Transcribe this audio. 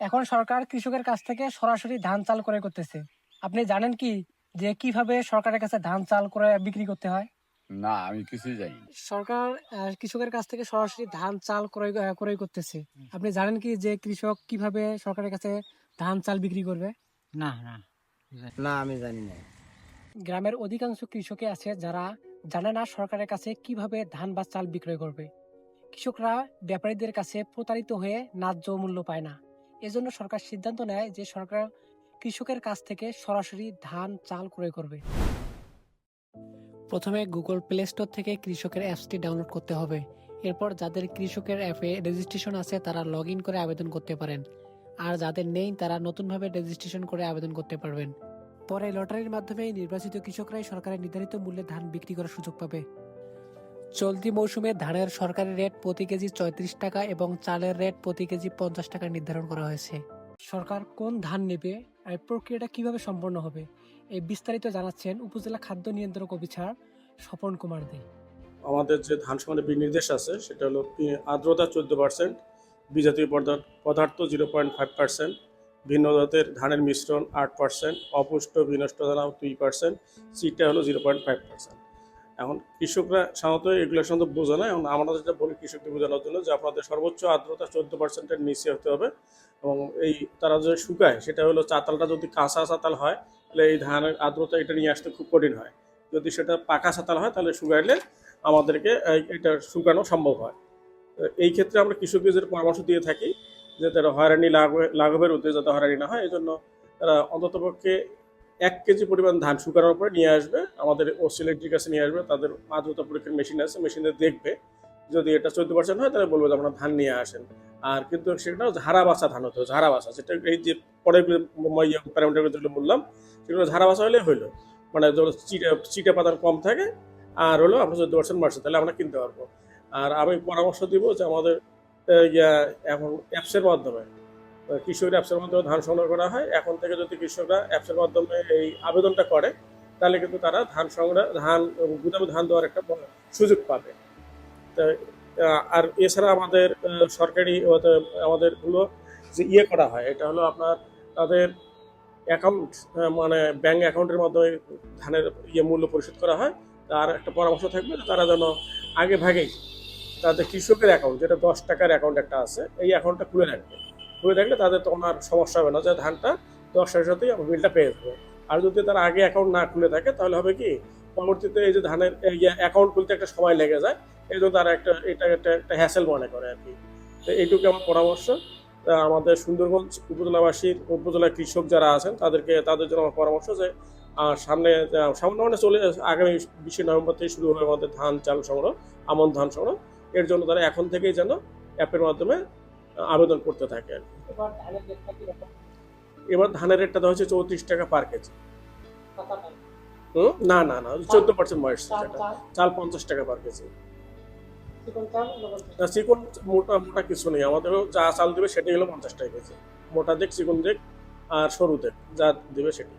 এখন সরকার কৃষকের কাছ থেকে সরাসরি ধান চাল ক্রয় করতেছে। আপনি জানেন কি যে কীভাবে সরকারের কাছে ধান চাল করে বিক্রি করতে হয়? না আমি কিছুই জানি সরকার কৃষকের কাছ থেকে সরাসরি ধান চাল ক্রয় ক্রয় করতেছে। আপনি জানেন কি যে কৃষক কীভাবে সরকারের কাছে ধান চাল বিক্রি করবে? না না। না আমি জানি না। গ্রামের অধিকাংশ কৃষকে আছে যারা জানে না সরকারের কাছে কীভাবে ধান বা চাল বিক্রয় করবে। কৃষকরা ব্যাপারীদের কাছে প্রতারিত হয়ে ন্যায্য মূল্য পায় না। এজন্য সরকার সিদ্ধান্ত নেয় যে সরকার কৃষকের কাছ থেকে সরাসরি ধান, চাল ক্রয় করবে। প্রথমে গুগল প্লে স্টোর থেকে কৃষকের অ্যাপসটি ডাউনলোড করতে হবে। এরপর যাদের কৃষকের অ্যাপে রেজিস্ট্রেশন আছে, তারা লগ ইন করে আবেদন করতে পারেন। আর যাদের নেই, তারা নতুনভাবে রেজিস্ট্রেশন করে আবেদন করতে পারবেন। পরে লটারির মাধ্যমে নির্বাচিত কৃষকরাই সরকারের নির্ধারিত মূল্যে ধান বিক্রি করার সুযোগ পাবে। চলতি মৌসুমে ধানের সরকারি রেট প্রতি কেজি চৌত্রিশ টাকা এবং চালের রেট প্রতি কেজি পঞ্চাশ টাকা নির্ধারণ করা হয়েছে। সরকার কোন ধান নেবে আর প্রক্রিয়াটা কীভাবে সম্পন্ন হবে, এই বিস্তারিত জানাচ্ছেন উপজেলা খাদ্য নিয়ন্ত্রক অফিসার স্বপন কুমার দে। আমাদের যে ধান সমানের বিনির্দেশ আছে, সেটা হলো আর্দ্রতা চোদ্দ পার্সেন্ট বিজাতীয় পদার্থ পদার্থ জিরো পয়েন্ট ফাইভ পার্সেন্ট, ভিন্ন জাতের ধানের মিশ্রণ আট পার্সেন্ট, অপুষ্ট বিনষ্ট ধান দুই পার্সেন্ট, সিটটা হলো জিরো পয়েন্ট ফাইভ পার্সেন্ট। এখন কৃষকরা সাধারণত এগুলো সাধারণত বোঝে না। এখন আমরা যেটা বলি, কৃষকদের বোঝানোর জন্য যে আপনাদের সর্বোচ্চ আর্দ্রতা চোদ্দ পার্সেন্টের নিচে হতে হবে এবং এই তারা যে শুকায়, সেটা হলো চাতালটা যদি কাঁচা চাতাল হয়, তাহলে এই ধানের আর্দ্রতা এটা নিয়ে আসতে খুব কঠিন হয়। যদি সেটা পাকা চাতাল হয়, তাহলে শুকাইলে আমাদেরকে এটা শুকানো সম্ভব হয়। এই ক্ষেত্রে আমরা কৃষকদের পরামর্শ দিয়ে থাকি, যে তারা হয়রানি লাঘবে লাঘবের উদ্দেশ্যে যাতে হয়রানি না হয় এই জন্য তারা অন্ততপক্ষে এক কেজি পরিমাণ ধান শুকানোর পরে নিয়ে আসবে আমাদের ওসিলেটির কাছে নিয়ে আসবে তাদের আর্দ্রতা পরীক্ষার মেশিন আছে মেশিনে দেখবে। যদি এটা চোদ্দ পার্সেন্ট হয় তাহলে বলব যে আপনারা ধান নিয়ে আসেন। আর কিন্তু সেটা ঝাড়া বাসা ধান হতো ঝাড়া বাসা সেটা এই যে পরে প্যারামিটারগুলো যেগুলো বললাম সেগুলো ঝাড়া বাসা হলে হইল। মানে চিটা চিটা পাতার কম থাকে আর হলো আমরা চোদ্দ পার্সেন্ট মারছে তাহলে আমরা কিনতে পারব। আর আমি পরামর্শ দিব যে আমাদের ইয়া, এখন অ্যাপসের মাধ্যমে কৃষকের অ্যাপসের মাধ্যমে ধান সংগ্রহ করা হয়। এখন থেকে যদি কৃষকরা অ্যাপসের মাধ্যমে এই আবেদনটা করে, তাহলে কিন্তু তারা ধান সংগ্রহ, ধান গুদামে ধান দেওয়ার একটা সুযোগ পাবে। আর এছাড়া আমাদের সরকারি আমাদের হলো যে ইয়ে করা হয়, এটা হলো আপনার তাদের অ্যাকাউন্ট মানে ব্যাংক অ্যাকাউন্টের মাধ্যমে ধানের ইয়ে মূল্য পরিশোধ করা হয়। তার একটা পরামর্শ থাকবে তারা যেন আগে ভাগেই তাদের কৃষকের অ্যাকাউন্ট যেটা দশ টাকার অ্যাকাউন্ট একটা আছে, এই অ্যাকাউন্টটা খুলে রাখবে। খুলে থাকলে তাদের তখন আর সমস্যা হবে না। যে ধানটা দশ সাথেই আমার বিলটা পেয়ে যাবে। আর যদি তারা আগে অ্যাকাউন্ট না খুলে থাকে, তাহলে হবে কি, পরবর্তীতে এই যে ধানের অ্যাকাউন্ট খুলতে একটা সময় লেগে যায়, এই জন্য তারা একটা, এটা একটা একটা হ্যাসেল মনে করে আর কি। তো এইটুকু আমার পরামর্শ। তা আমাদের সুন্দরগঞ্জ উপজেলাবাসীর, উপজেলা কৃষক যারা আছেন, তাদেরকে, তাদের জন্য আমার পরামর্শ যে সামনে সামনে মানে চলে, আগামী বিশে নভেম্বর থেকে শুরু হবে আমাদের ধান চাল সংগ্রহ, আমন ধান সংগ্রহ। এর জন্য তারা এখন থেকেই যেন অ্যাপের মাধ্যমে আবেদন করতে থাকে আর কি। এবার ধানের রেটটা দেওয়া হচ্ছে চৌত্রিশ টাকা পার কেজি। না না না চোদ্দ পার্সেন্ট বয়স সেটা। চাল? পঞ্চাশ টাকা পার কেজি। চিকন মোটা মোটা কিছু নেই। আমাদেরও যা চাল দেবে সেটাই হলো পঞ্চাশ টাকা কেজি। মোটা দেখ চিকন দেখ আর সরু দেখ যা দেবে সেটাই।